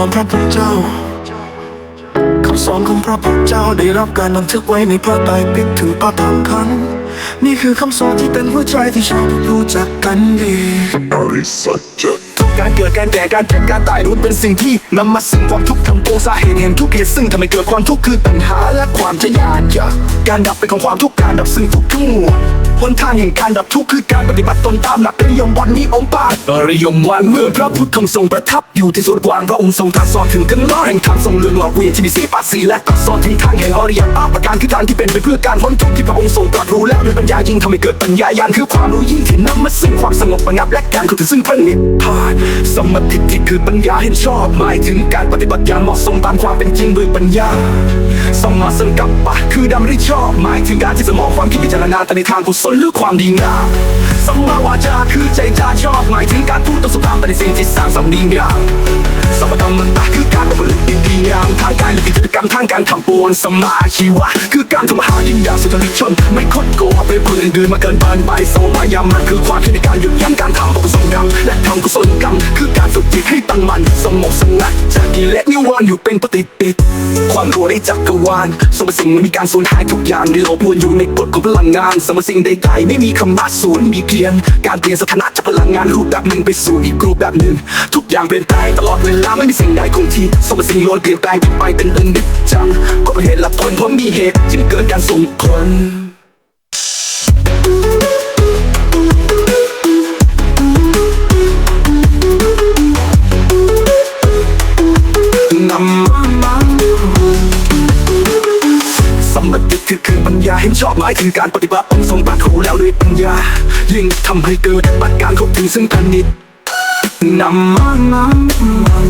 อนพระพุทธเจ้าคำสอนของพระพุทธเจ้าได้รับการบันทึกไว้ในพระไตรปิฎกถึงปาฐานขันนี่คือคำสอนที่เป็นหัวใจที่ชาวรู้จักกันดีทุกการเกิดการแก่การเจ็บการตายล้วนเป็นสิ่งที่นำมาซึ่งความทุกข์ทั้งปวงสาเหตุแห่งทุกข์เหตุซึ่งทำให้เกิดความทุกข์คือปัญหาและความทะยานอยากการดับไปของความทุกข์การดับซึ่งทุกข์ทั้งมวล หนทางแห่งการดับทุกข์คือการปฏิบัติตนตามหลักอริยมวันนี้องค์ปาอริยมวันเมื่อพระพุทธคำทรงประทับอยู่ที่สุดกวางพระองค์ทรงตรัสสอนถึงกันล้อแห่งทางทรงเรืองหลอกเวียนที่มีสีปัสสีและตรัสสอนถึงทางแห่งอริยมรรคประการคือทางที่เป็นไปเพื่อการพ้นทุกข์ที่พระองค์ทรงตรัสรู้แล้วด้วยปัญญายิ่งทำให้เกิดปัญญาญาณคือความรู้ยิ่งที่นำมาซึ่งความสงบประงับและการเข้าถึงซึ่งพระนิพพานสมมาธิที่คือปัญญาเห็นชอบหมายถึงการปฏิบัติอย่างเหมาะสมตามความเป็นจริงด้วยปัญญาสมมาสังกัปปะคือดำริชอบหมายถึงการที่สมองความคิดพิจารณาแต่ในทางกุศนหรือความดีงามสมมาวาจาคือใจจาชอบหมายถึงการพูดต่อสุภาพแต่ในสิ่งที่สร้างสรรค์ดีงามสมกรรมันตาคือการประพฤติดีงามทางกายและกิจกรรมทางการทำปวนสมมาอาชีวะ คือการทำหารยิ่งยางสุจริตชนไม่คดโก งไปผู้อื่นเดินมาเกินปานไปสมายามันคือความคิดในการหยุดยั้งการทำกุศลกรรมและทำกุศลกรรมคือการฝึกจิตให้ตั้งมั่นสงบสงัดจากกิเลสนิวรณ์อยู่เป็นปฏิติดความรู้ในจักรวาลสมสิ่งไม่มีการสูญหายทุกอย่างในโลกวนอยู่ในกฎของพลังงานสมสิ่งใดๆไม่มีคำว่าศูนย์มีเพียงการเปลี่ยนสถานะจากพลังงานรูปแบบหนึ่งไปสู่อีกรูปแบบหนึ่ง ทุกอย่างเปลี่ยนแปลงตลอดเวลาไม่มีสิ่งใดคงที่สมสิ่งล้วนเปลี่ยนแปลงไปเป็นอนิจจังก็เป็นเหตุและผลเพราะมีเหตุจึงเกิดการส่งผล นำมามันสมติคือคือปัญญาเห็นชอบหมายถึงการปฏิบัติองค์ทรงตรัสรู้แล้วด้วยปัญญา ยิ่งทำให้เกิดปัจการครบถึงซึ่งพันนิดนำมามัน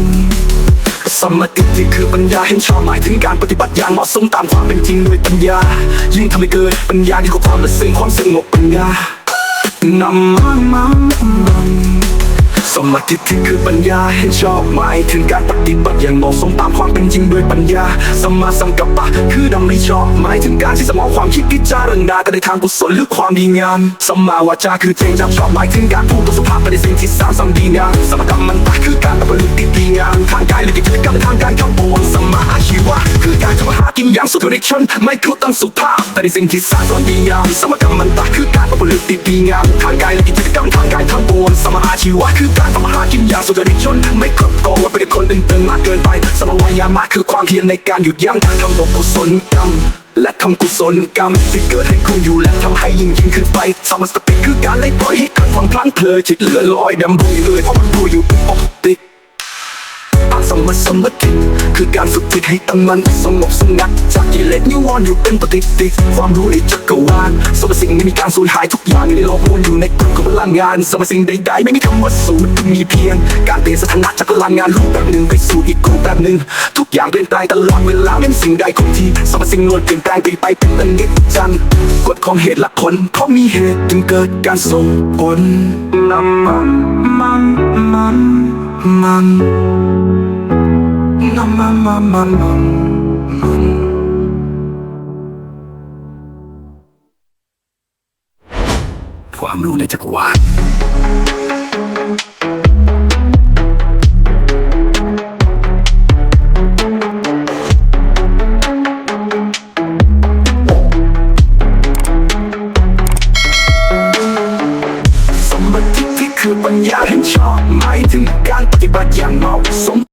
สมติที่คือปัญญาเห็นชอบหมายถึงการปฏิบัติอย่างเหมาะสมตามความเป็นจริงด้วยปัญญา ยิ่งทำให้เกิดปัญญาที่ควบความและซึ่งความสงบปัญญานำมามัน มาธิที่คือปัญญาเห็นชอบหมายถึงการปฏิบัติอย่างเหมาะสมตามความเป็นจริงด้วยปัญญาสมาสังกัปปะคือดำริชอบหมายถึงการที่สมองความคิดพิจารณากันในทางกุศลหรือความดีงามสมาวาจาคือเจงจำชอบหมายถึงการพูดต่อสุภาพไปในสิ่งที่สร้างสรรค์ดีงามสมกรรมมันตะคือการประพฤติดีงามทางกายและกิจกรรมทางการคำปวนสมาอาชีวะคือการทำอาหารกินอย่างสุจริตชนไม่พูดตั้งสุภาพแต่ในสิ่งที่สร้างสรรค์ดีงามสมกรรมมันตะคือการประพฤติดีงามทางกายและกิจกรรมทางการทำปวนสมมาอาชีวะคือการทำอาหารกินยาสุจริตชน ไม่ครบโกงว่าเป็นคนตึงตึงมากเกินไปสมวายามาคือความเพียรในการหยุดยั้งการทำบกุศลกรรมและทำกุศลกรรมที่เกิดให้คุณอยู่และทำให้ยิ่งยิ่งขึ้นไปสมสติคือการไล่ปล่อยให้กิดฟังพลั้งเพลิดจิตเลื่อนลอยดำรุยเลยเพราะมันรู้อยู่ปกติ อาสมสมติคือการฝึกจิตให้ตั้งมั่นสงบสงัดจากกิเลสนิวรณ์อยู่เป็นปฏิติความรู้ในจักรวาลสรรพสิ่งไม่มีการสูญหายทุกอย่างในโลกวนอยู่ในกลุ่มของพลังงานสรรพสิ่งใดๆไม่มีคำว่าสูญมีเพียง การเปลี่ยนสถานะจากพลังงานรูปแบบหนึ่งไปสู่อีกรูปแบบหนึ่งทุกอย่างเปลี่ยนแปลงตลอดเวลาไม่มีสิ่งใดคงที่สรรพสิ่งล้วนเปลี่ยนแปลงไปไปเป็นอนิจจังกฎของเหตุและผลเพราะมีเหตุจึงเกิดการส่งผลนำมันมันมันมัน มามามามาความรู้ในจักรวาลคือปัญญาเห็นชอบหมายถึงการปฏิบัติอย่างเหมาะสม